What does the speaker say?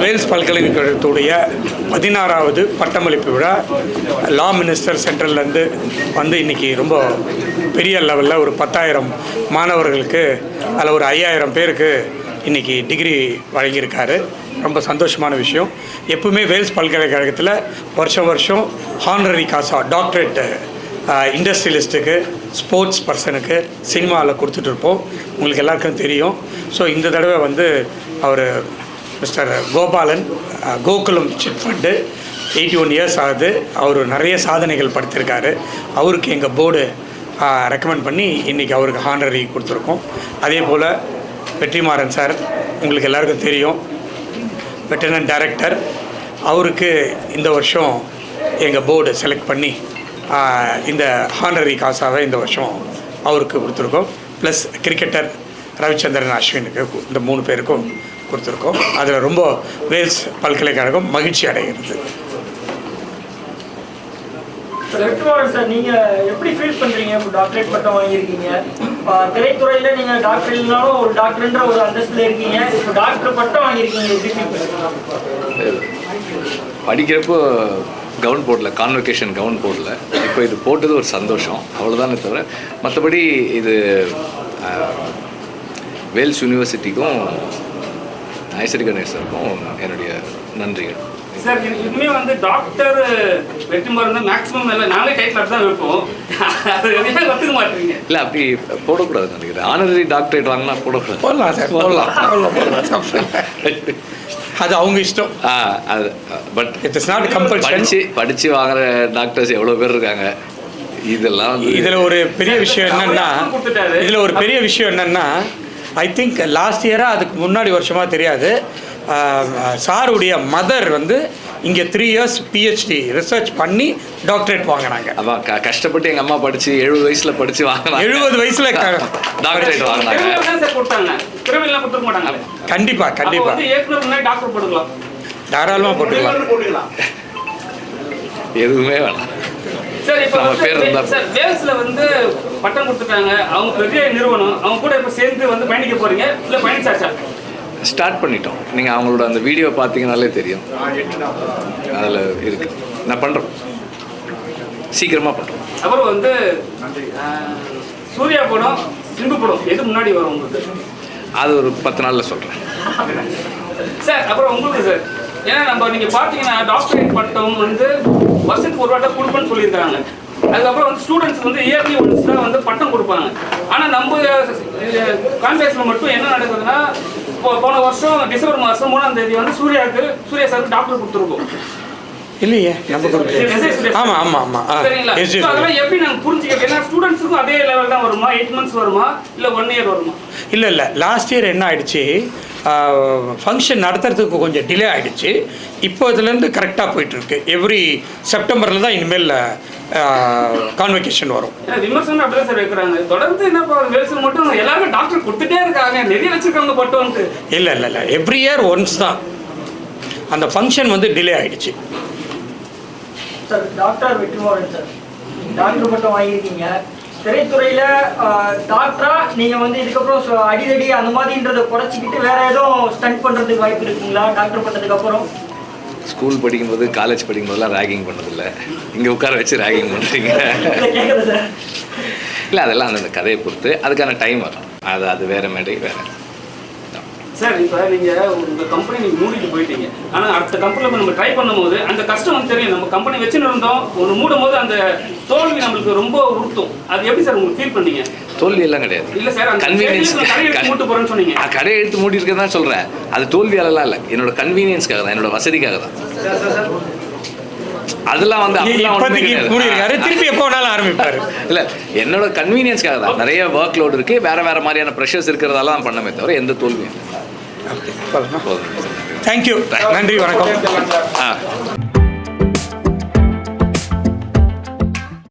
Wales பல்கலைக்கழகத்துடைய பதினாறாவது பட்டமளிப்பு விழா. லா மினிஸ்டர் சென்ட்ரல்லேருந்து வந்து இன்னைக்கு ரொம்ப பெரிய லெவலில் ஒரு பத்தாயிரம் மாணவர்களுக்கு அதில் ஒரு ஐயாயிரம் பேருக்கு இன்றைக்கி டிகிரி வழங்கியிருக்காரு. ரொம்ப சந்தோஷமான விஷயம். எப்பவுமே வேல்ஸ் பல்கலைக்கழகத்தில் வருஷம் வருஷம் ஹானரரி காசா டாக்டரேட்டு இண்டஸ்ட்ரியலிஸ்ட்டுக்கு ஸ்போர்ட்ஸ் பர்சனுக்கு சினிமாவில் கொடுத்துட்ருப்போம் உங்களுக்கு எல்லாருக்கும் தெரியும். ஸோ இந்த தடவை வந்து அவர் mister Gopalan Gokulam chit fund eighty one years ஆகுது. அவர் நிறைய சாதனைகள் படுத்திருக்காரு. அவருக்கு எங்கள் போர்டு ரெக்கமெண்ட் பண்ணி இன்றைக்கி அவருக்கு ஹானரி கொடுத்துருக்கோம். அதே போல் வெற்றிமாறன் சார் உங்களுக்கு எல்லாருக்கும் தெரியும். வெட்டனன் டைரக்டர் அவருக்கு இந்த வருஷம் எங்கள் போர்டு செலக்ட் பண்ணி இந்த ஹானரி காசாக இந்த வருஷம் அவருக்கு கொடுத்துருக்கோம். ப்ளஸ் கிரிக்கெட்டர் ரவிச்சந்திரன் அஸ்வினுக்கு இந்த மூணு பேருக்கும் கொடுத்துருக்கோம். அதில் ரொம்ப வேல்ஸ் பல்கலைக்கழகம் மகிழ்ச்சி அடைகிறது. வெற்றிமாறன் சார். நீங்க எப்படி ஃபீல் பண்றீங்க? இப்போ டாக்டரேட் பட்டம் வாங்கியிருக்கீங்க. திரைத்துறையில நீங்க டாக்டர் இல்லைனாலும் ஒரு டாக்டர்ன்ற ஒரு அந்தஸ்துல இருக்கீங்க. இப்போ டாக்டர் பட்டம் வாங்கியிருக்கீங்க. எப்படி ஃபீல் பண்றீங்க? படிக்கிறப்போ கவுன் போடல கான்வெகேஷன் கவுன் போடல. இப்போ இது போட்டது ஒரு சந்தோஷம். அவ்வளோதானே தவிர மற்றபடி இது வேல்ஸ் யூனிவர்சிட்டிக்கும் ஐசரி கணேசருக்கும் என்னுடைய நன்றிகள். சார் இதுமே வந்து டாக்டர் வெற்றிமாறன் தான் மேக்ஸிமம் இல்லை நாங்களே டைட்டில் தான் வைப்போம். அது எதுவுமே ஒத்துக்க மாட்டீங்க. இல்லை அப்படி போடக்கூடாது நினைக்கிறேன் ஆனரரி டாக்டரேட் வாங்கினா போடக்கூடாது. போடலாம் சார் போடலாம். அது அவங்க இஷ்டம். ஆ அது பட் is not compulsion. படிச்சு படிச்சு வாங்குற டாக்டர்ஸ் எவ்வளோ பேர் இருக்காங்க? இதெல்லாம் இதில் ஒரு பெரிய விஷயம் என்னன்னா. இதில் ஒரு பெரிய விஷயம் என்னன்னா ஐ திங்க் லாஸ்ட் இயராக அதுக்கு முன்னாடி வருஷமாக தெரியாது. சாருடைய மதர் வந்து இங்கே த்ரீ இயர்ஸ் பிஹெச்டி ரிசர்ச் பண்ணி டாக்டரேட் வாங்கினாங்க. க- கஷ்டப்பட்டு எங்கள் அம்மா படிச்சு எழுபது வயசுல படிச்சு வாங்கினாங்க. எழுபது வயசுல டாக்டரேட் வாங்கினாங்க. திறமையில தான் சார் கொடுத்தாங்க. திறமையெல்லாம் கொடுத்துக்க மாட்டாங்க. கண்டிப்பா அப்போ கண்டிப்பா. வந்து ஏற்கனவே முன்னாடி டாக்டர் போட்டுக்கலாம். தாராளமாக போட்டுக்கலாம். எதுவுமே வேணாம். சார் இப்போ நம்ம வந்து பேர் இருந்தா சார் வேல்ஸ்ல வந்து பட்டம் கொடுத்துட்டாங்க அவங்க பெரிய நிறுவனம். அவங்க கூட இப்போ சேர்ந்து வந்து பயணிக்க போறீங்க? இல்லை பயணிச்சாச்சா? ஸ்டார்ட் பண்ணிட்டோம். நீங்கள் அவங்களோட அந்த வீடியோ பார்த்தீங்கனாலே தெரியும். அதில் இருக்கு. நான் பண்ணுறோம் சீக்கிரமாக பண்ணுறோம் அப்புறம் வந்து சூர்யா படம் சிம்பு படம் எது முன்னாடி வரும் உங்களுக்கு? அது ஒரு பத்து நாளில் சொல்கிறேன் சார் அப்புறம் உங்களுக்கு சார் ஏன்னா நம்ம நீங்க பார்த்தீங்கன்னா டாக்டரேட் பட்டம் வந்து வருஷத்துக்கு ஒரு வாட்டம் கொடுப்பேன்னு சொல்லியிருக்காங்க அதுக்கப்புறம் வந்து ஸ்டூடெண்ட்ஸ் வந்து இயர்லி ஒன்ஸ் தான் வந்து பட்டம் கொடுப்பாங்க. ஆனால் நம்ம கான்வேஸில் மட்டும் என்ன நடக்குதுன்னா போன வருஷம் டிசம்பர் மாதம் மூணாம் தேதி வந்து சூர்யாவுக்கு சூர்யா சாருக்கு டாக்டர் கொடுத்துருக்கோம். இல்லையே. ஆமா ஆமா சரிங்களா? அதெல்லாம் எப்படி நாங்கள் புரிஞ்சுக்கிறது? ஏன்னா ஸ்டூடெண்ட்ஸுக்கும் அதே லெவல் தான் வருமா? எயிட் மந்த்ஸ் வருமா? இல்லை ஒன் இயர் வருமா? இல்லை இல்லை. லாஸ்ட் இயர் என்ன ஆயிடுச்சு? ஃபங்க்ஷன் நடத்துறதுக்கு கொஞ்சம் டிலே ஆயிடுச்சு. இப்போ இதுலேருந்து கரெக்டாக போயிட்டுருக்கு. எவ்ரி செப்டம்பரில் தான் இனிமேல் கான்வெகேஷன் வரும். விமர்சனம் அப்படிதான் சார் வைக்கிறாங்க. தொடர்ந்து என்ன வேல்ஸில் மட்டும் எல்லாருமே டாக்டர் கொடுத்துட்டே இருக்காங்க. நிறைய வச்சிருக்காங்க பட்டம்ட்டு இல்லை இல்லை இல்லை. எவ்ரி இயர் ஒன்ஸ் தான். அந்த ஃபங்க்ஷன் வந்து டிலே ஆயிடுச்சு. Sir doctor Vetrimaaran sir doctor பட்டம் வாங்கியிருக்கீங்க. திரைத்துறையில டாக்டரா நீங்க வந்து இதுக்கப்புறம் அடிதடி அந்த மாதிரின்றதை குறைச்சிக்கிட்டு வேற எதுவும் ஸ்டண்ட் பண்றதுக்கு வாய்ப்பு இருக்குங்களா? டாக்டர் பட்டதுக்கு அப்புறம்? ஸ்கூல் படிக்கும்போது காலேஜ் படிக்கும்போதெல்லாம் ரேகிங் பண்ணதில்லை. இங்கே உட்கார வச்சு ரேகிங் பண்ணுறீங்க இல்ல அதெல்லாம் அந்தந்த கதையை பொறுத்து அதுக்கான டைம் வரும். அது அது வேறு மேடை வேறு. சார் இப்போ நீங்கள் உங்கள் கம்பெனி நீங்கள் மூடிட்டு போயிட்டீங்க. ஆனால் அடுத்த கம்பெனியில் நம்ம ட்ரை பண்ணும்போது அந்த கஷ்டம் வந்து தெரியும். நம்ம கம்பெனி வச்சுன்னு இருந்தோம் ஒன்று மூடும் போது அந்த தோல்வி நம்மளுக்கு ரொம்ப உறுத்தும். அது எப்படி சார் உங்களுக்கு ஃபீல் பண்ணீங்க தோல்வி எல்லாம் கிடையாது. இல்லை சார் அந்த கன்வீனியன்ஸ் கடையை கடை எடுத்து மூட்டு போகிறேன்னு சொன்னீங்க. கடை எடுத்து மூடி இருக்கதான் தான் சொல்கிறேன் அது தோல்வியாலலாம் இல்லை. என்னோட கன்வீனியன்ஸ்க்காக தான் என்னோட வசதிக்காக தான். அதெல்லாம் வந்து அப்படிலாம் திருப்பி எப்போ வேணாலும் ஆரம்பிப்பார். இல்ல என்னோட கன்வீனியன்ஸ்க்காக தான். நிறைய ஒர்க் லோடு இருக்கு. வேற வேற மாதிரியான ப்ரெஷர்ஸ் இருக்கிறதால தான் பண்ணமே தவிர எந்த தோல்வியும் இல்லை. போதும் தேங்க்யூ நன்றி வணக்கம். ஆ.